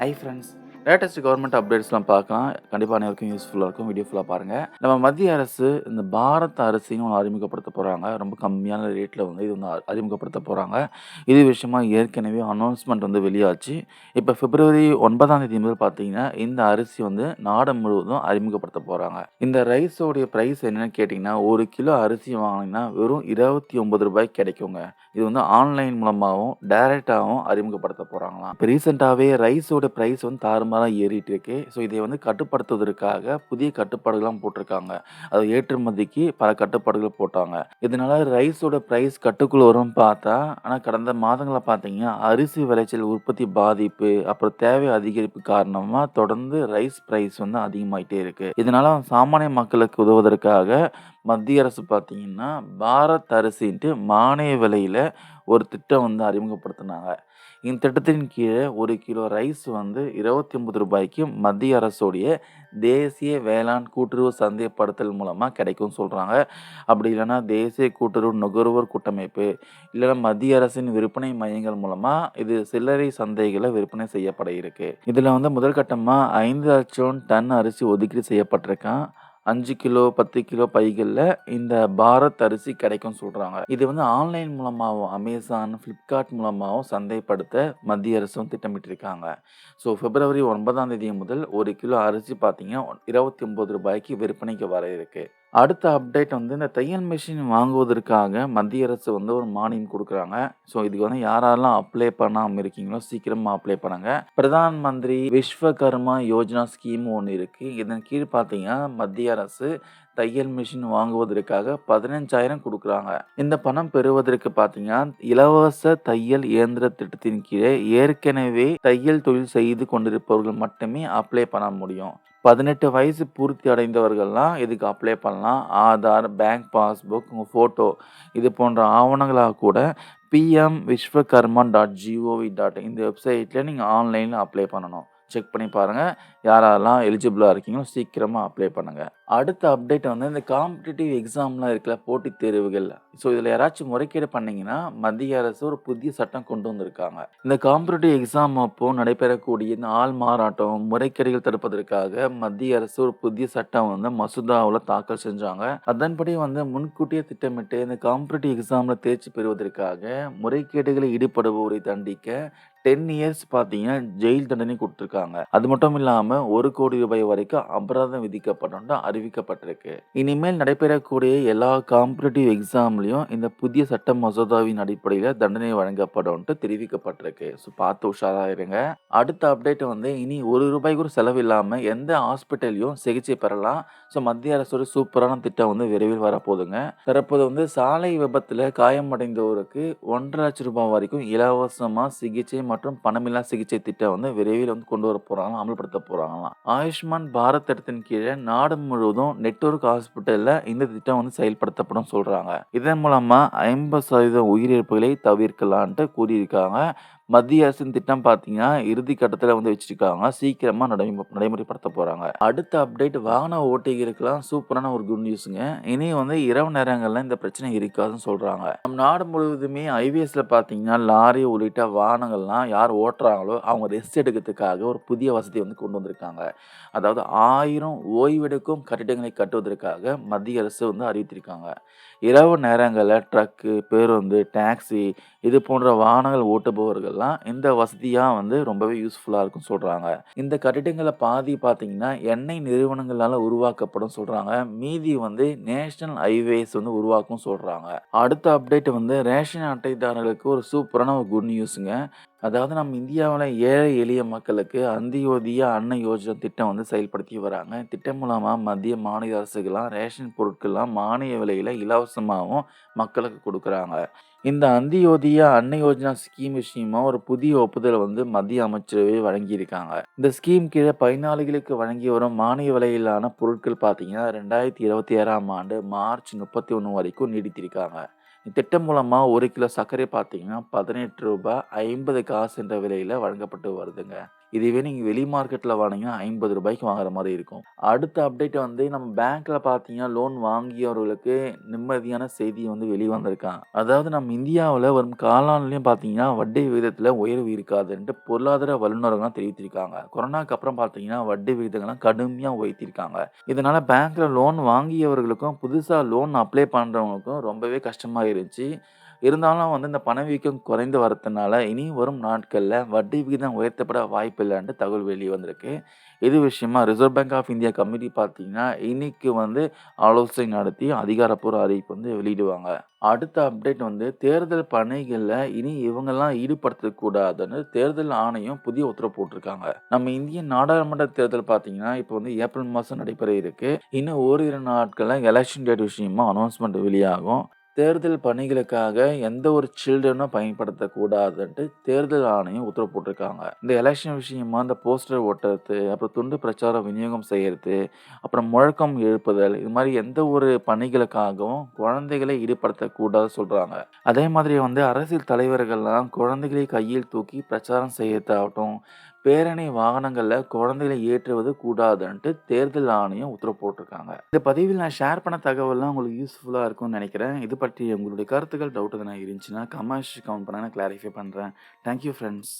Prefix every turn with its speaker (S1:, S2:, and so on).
S1: High friends latest government அப்டேட்ஸ்லாம் பார்க்கலாம். கண்டிப்பாக அனைவருக்கும் யூஸ்ஃபுல்லாக இருக்கும். வீடியோ ஃபுல்லாக பாருங்கள் நம்ம மத்திய அரசு இந்த பாரத் அரிசின்னு ஒன்று அறிமுகப்படுத்த போகிறாங்க ரொம்ப கம்மியான ரேட்டில் வந்து இது வந்து அறிமுகப்படுத்த போகிறாங்க இது விஷயமா ஏற்கனவே அனௌன்ஸ்மெண்ட் வந்து வெளியாச்சு. இப்போ பிப்ரவரி ஒன்பதாம் தேதி முதல் பார்த்தீங்கன்னா இந்த அரிசி வந்து நாடு முழுவதும் அறிமுகப்படுத்த போகிறாங்க இந்த ரைஸோடைய ப்ரைஸ் என்னென்னு கேட்டிங்கன்னா ஒரு கிலோ அரிசி வாங்கினீங்கன்னா வெறும் இருபத்தி ஒன்பது ரூபாய் கிடைக்குங்க. இது வந்து ஆன்லைன் மூலமாகவும் டைரெக்டாகவும் அறிமுகப்படுத்த போகிறாங்களாம் இப்போ ரீசெண்டாகவே ரைஸோட ப்ரைஸ் வந்து தாறுமாறாக ஏறிட்டு இருக்கு. ஸோ இதை வந்து கட்டுப்படுத்துவதற்காக புதிய கட்டுப்பாடுகள்லாம் போட்டிருக்காங்க. அது ஏற்றுமதிக்கு பல கட்டுப்பாடுகள் போட்டாங்க. இதனால ரைஸோட ப்ரைஸ் கட்டுக்குள்ள வரும்னு பார்த்தா ஆனால் கடந்த மாதங்களில் பார்த்தீங்கன்னா அரிசி விளைச்சல் உற்பத்தி பாதிப்பு அப்புறம் தேவை அதிகரிப்பு காரணமாக தொடர்ந்து ரைஸ் ப்ரைஸ் வந்து அதிகமாயிட்டே இருக்கு. இதனால சாமானிய மக்களுக்கு உதவுவதற்காக மத்திய அரசு பார்த்தீங்கன்னா பாரத் அரிசின்ட்டு மானிய விலையில் ஒரு திட்டம் வந்து அறிமுகப்படுத்தினாங்க. இந்த திட்டத்தின் கீழே ஒரு கிலோ ரைஸ் வந்து இருபத்தி ஒன்பது ரூபாய்க்கு மத்திய அரசுடைய தேசிய வேளாண் கூட்டுறவு சந்தைப்படுத்தல் மூலமாக கிடைக்கும்னு சொல்கிறாங்க அப்படி இல்லைன்னா தேசிய கூட்டுறவு நுகர்வோர் கூட்டமைப்பு இல்லைன்னா மத்திய அரசின் விற்பனை மையங்கள் மூலமாக இது சில்லறை சந்தைகளை விற்பனை செய்யப்பட இருக்கு. இதில் வந்து முதல் கட்டமாக ஐந்து லட்சம் டன் அரிசி ஒதுக்கீடு செய்யப்பட்டிருக்கான். அஞ்சு கிலோ பத்து கிலோ பைகளில் இந்த பாரத் அரிசி கிடைக்கும்னு சொல்கிறாங்க இது வந்து ஆன்லைன் மூலமாகவும் அமேசான் ஃப்ளிப்கார்ட் மூலமாகவும் சந்தைப்படுத்த மத்திய அரசும் திட்டமிட்டிருக்காங்க. ஸோ பிப்ரவரி ஒன்பதாம் தேதி முதல் ஒரு கிலோ அரிசி பார்த்தீங்கன்னா இருபத்தி ஒம்பது ரூபாய்க்கு விற்பனைக்கு வர இருக்குது அடுத்த அப்டேட் வந்து இந்த தையல் மிஷின் வாங்குவதற்காக மத்திய அரசு வந்து ஒரு மானியம் கொடுக்குறாங்க. ஸோ இதுக்கு வந்து யாரெல்லாம் அப்ளை பண்ணாமல் இருக்கீங்களோ சீக்கிரமாக அப்ளை பண்ணுங்க. பிரதான் மந்திரி விஸ்வகர்மா யோஜனா ஸ்கீம் ஒன்று இருக்குது இதன் கீழ் பார்த்தீங்கன்னா மத்திய அரசு தையல் மிஷின் வாங்குவதற்காக பதினஞ்சாயிரம் கொடுக்குறாங்க. இந்த பணம் பெறுவதற்கு பார்த்தீங்கன்னா இலவச தையல் இயந்திர திட்டத்தின் கீழே ஏற்கனவே தையல் தொழில் செய்து கொண்டிருப்பவர்கள் மட்டுமே அப்ளை பண்ண முடியும். பதினெட்டு வயசு பூர்த்தி அடைந்தவர்கள்லாம் இதுக்கு அப்ளை பண்ணலாம். ஆதார் பேங்க் பாஸ்புக் உங்கள் ஃபோட்டோ இது போன்ற ஆவணங்களாக கூட PM Vishwakarma dot gov dot இந்த வெப்சைட்டில் நீங்கள் ஆன்லைனில் அப்ளை பண்ணணும். செக் பண்ணி பாருங்கள் யாரெல்லாம் எலிஜிபிளாக இருக்கீங்களோ சீக்கிரமாக அப்ளை பண்ணுங்கள் அடுத்த அப்டேட் வந்து இந்த காம்படிட்டிவ் எக்ஸாம்லாம் இருக்குல்ல போட்டித் தேர்வுகள் ஸோ இதில் யாராச்சும் முறைகேடு பண்ணிங்கன்னா மத்திய அரசு ஒரு புதிய சட்டம் கொண்டு வந்திருக்காங்க. இந்த காம்படிட்டிவ் எக்ஸாம் அப்போ நடைபெறக்கூடிய இந்த ஆள் மாறாட்டம் முறைகேடுகள் தடுப்பதற்காக மத்திய அரசு ஒரு புதிய சட்டம் வந்து மசோதாவில் தாக்கல் செஞ்சாங்க. அதன்படி வந்து முன்கூட்டியே திட்டமிட்டு இந்த காம்படிட்டிவ் எக்ஸாமில் தேர்ச்சி பெறுவதற்காக முறைகேடுகளை ஈடுபடுபவரை தண்டிக்க டென் இயர்ஸ் பார்த்தீங்கன்னா ஜெயில் தண்டனை கொடுத்துருக்காங்க. அது மட்டும் இல்லாமல் ஒரு கோடி ரூபாய் வரைக்கும் அபராதம் விதிக்கப்படும் அறிவிக்கப்பட்டிருக்கு. இனிமேல் நடைபெறக்கூடிய எல்லா காம்படிட்டிவ் எக்ஸாம்லையும் இந்த புதிய சட்ட மசோதாவின் அடிப்படையில் தண்டனை வழங்கப்படும் தெரிவிக்கப்பட்டிருக்கு. ஸோ பார்த்து உஷாராக இருங்க. அடுத்த அப்டேட் வந்து இனி ஒரு ரூபாய் கூட செலவு இல்லாமல் எந்த ஹாஸ்பிட்டல்லையும் சிகிச்சை பெறலாம். ஸோ மத்திய அரசோட சூப்பரான திட்டம் வந்து விரைவில் வரப்போகுதுங்க. தற்போது வந்து சாலை விபத்தில் காயமடைந்தோருக்கு ஒன்றரை லட்சம் ரூபாய் வரைக்கும் இலவசமாக சிகிச்சை மற்றும் மற்றும் பணமில்லா சிகிச்சை திட்டம் வந்து விரைவில் வந்து கொண்டு வர போகிறாங்களாம் அமல்படுத்த போகிறாங்களாம் ஆயுஷ்மான் பாரத் திட்டத்தின் கீழே நாடு முழுவதும் நெட்ஒர்க் ஹாஸ்பிட்டலில் இந்த திட்டம் வந்து செயல்படுத்தப்படும் சொல்கிறாங்க இதன் மூலமாக ஐம்பது சதவீதம் உயிரிழப்புகளை தவிர்க்கலான்ட்டு கூறியிருக்காங்க. மத்திய அரசின் திட்டம் பார்த்தீங்கன்னா இறுதி கட்டத்தில் வந்து வச்சிருக்காங்க. சீக்கிரமாக நடை நடைமுறைப்படுத்த போகிறாங்க அடுத்த அப்டேட் வாகன ஓட்டிகளுக்கெல்லாம் சூப்பரான ஒரு குட் நியூஸுங்க இனி வந்து இரவு நேரங்களில் இந்த பிரச்சனை இருக்காதுன்னு சொல்கிறாங்க நம் நாடு முழுவதுமே ஐவிஎஸ்ல பார்த்தீங்கன்னா லாரி உள்ளிட்ட வாகனங்கள்லாம் யார் ஓட்டுறாங்களோ அவங்க ரெஸ்ட் எடுக்கிறதுக்காக ஒரு புதிய வசதி வந்து கொண்டு வந்திருக்காங்க. அதாவது ஆயிரம் ஓய்வெடுக்கும் கட்டிடங்களை கட்டுவதற்காக மத்திய அரசு வந்து அறிவித்திருக்காங்க. இரவு நேரங்களில் ட்ரக்கு பேருந்து டாக்ஸி இது போன்ற வாகனங்கள் ஓட்டுபவர்கள் ஓட்டுபவர்கள்லாம் இந்த வசதியாக வந்து ரொம்பவே யூஸ்ஃபுல்லாக இருக்கும்னு சொல்கிறாங்க இந்த கட்டிடங்களை பாதி பார்த்தீங்கன்னா எண்ணெய் நிறுவனங்களால் உருவாக்கப்படும் சொல்கிறாங்க மீதி வந்து நேஷனல் ஹைவேஸ் வந்து உருவாக்கும் சொல்கிறாங்க அடுத்த அப்டேட் வந்து ரேஷன் அட்டைதாரர்களுக்கு ஒரு சூப்பரான ஒரு குட் நியூஸுங்க அதாவது நம்ம இந்தியாவில் ஏழை எளிய மக்களுக்கு அந்தியோதிய அன்ன யோஜனா திட்டம் வந்து செயல்படுத்தி வராங்க. திட்டம் மூலமாக மத்திய மாநில அரசுகள்லாம் ரேஷன் பொருட்கள்லாம் மானிய விலையில் இலவசமாகவும் மக்களுக்கு கொடுக்குறாங்க. இந்த அந்தியோதிய அன்ன யோஜனா ஸ்கீம் விஷயமா ஒரு புதிய ஒப்புதல் வந்து மத்திய அமைச்சரவை வழங்கியிருக்காங்க. இந்த ஸ்கீம் கீழே பயனாளிகளுக்கு வழங்கி வரும் மானிய விலையிலான பொருட்கள் பார்த்தீங்கன்னா ரெண்டாயிரத்தி இருபத்தி ஏழாம் ஆண்டு மார்ச் முப்பத்தி ஒன்று வரைக்கும் நீடித்திருக்காங்க. இத்திட்டம் மூலமாக ஒரு கிலோ சர்க்கரை பார்த்தீங்கன்னா பதினெட்டு ரூபாய் ஐம்பது காசு என்ற விலையில் வழங்கப்பட்டு வருதுங்க. இதுவே நீங்கள் வெளி மார்க்கெட்டில் வாங்கினீங்கன்னா ஐம்பது ரூபாய்க்கு வாங்குற மாதிரி இருக்கும். அடுத்த அப்டேட் வந்து நம்ம பேங்க்கில் பார்த்தீங்கன்னா, லோன் வாங்கியவர்களுக்கு நிம்மதியான செய்தி வந்து வெளிவந்திருக்கான் அதாவது நம்ம இந்தியாவில் வரும் காலாண்டுலையும் பார்த்தீங்கன்னா, வட்டி விகிதத்தில் உயர்வு இருக்காதுன்ட்டு பொருளாதார வல்லுநர்கள்லாம் தெரிவித்திருக்காங்க. கொரோனாக்கு அப்புறம் பார்த்தீங்கன்னா, வட்டி விகிதங்கள்லாம் கடுமையாக உயர்த்தியிருக்காங்க. இதனால் பேங்க்கில் லோன் வாங்கியவர்களுக்கும், புதுசாக லோன் அப்ளை பண்ணுறவங்களுக்கும் ரொம்பவே கஷ்டமாக இருந்துச்சு. இருந்தாலும் வந்து இந்த பணவீக்கம் குறைந்து வரதுனால, இனி வரும் நாட்களில் வட்டி விகிதம் உயர்த்தப்பட வாய்ப்பில்லன்ட்டு தகவல் வெளியே வந்திருக்கு. இது விஷயமா Reserve Bank of India committee பார்த்தீங்கன்னா, இன்னைக்கு வந்து ஆலோசனை நடத்தி அதிகாரப்பூர்வ அறிவிப்பு வந்து வெளியிடுவாங்க. அடுத்த அப்டேட் வந்து தேர்தல் பணிகளில் இனி இவங்கெல்லாம் ஈடுபடுத்தக்கூடாதுன்னு தேர்தல் ஆணையம் புதிய உத்தரவு போட்டிருக்காங்க. நம்ம இந்திய நாடாளுமன்ற தேர்தல் பார்த்தீங்கன்னா, இப்போ வந்து ஏப்ரல் மாதம் நடைபெற இருக்கு. இன்னும் ஓரிரு நாட்களில் எலக்ஷன் டேட் விஷயமா அனௌன்ஸ்மெண்ட் வெளியாகும். தேர்தல் பணிகளுக்காக எந்த ஒரு சில்ட்ரனும் பயன்படுத்தக்கூடாதுன்ட்டு தேர்தல் ஆணையம் உத்தரவு போட்டிருக்காங்க. இந்த எலெக்ஷன் விஷயமா இந்த போஸ்டர் ஒட்டுறது, அப்புறம் துண்டு பிரச்சாரம் விநியோகம் செய்கிறது அப்புறம் முழக்கம் எழுப்புதல், இது மாதிரி எந்த ஒரு பணிகளுக்காகவும் குழந்தைகளை ஈடுபடுத்தக்கூடாது சொல்கிறாங்க அதே மாதிரி வந்து அரசியல் தலைவர்கள்லாம் குழந்தைகளை கையில் தூக்கி பிரச்சாரம் செய்யறதாகட்டும், பேரணி வாகனங்களில் குழந்தைகளை ஏற்றுவது கூடாதுன்ட்டு தேர்தல் ஆணையம் உத்தரவு போட்டிருக்காங்க. இந்த பதிவில் நான் ஷேர் பண்ண தகவல்லாம் உங்களுக்கு யூஸ்ஃபுல்லாக இருக்கும்னு நினைக்கிறேன். இது பற்றி உங்களுடைய கருத்துக்கள், டவுட் எதனா இருந்துச்சுன்னா கமெண்ட்ஸ் கமெண்ட் பண்ண நான் கிளாரிஃபை பண்ணுறேன் தேங்க் யூ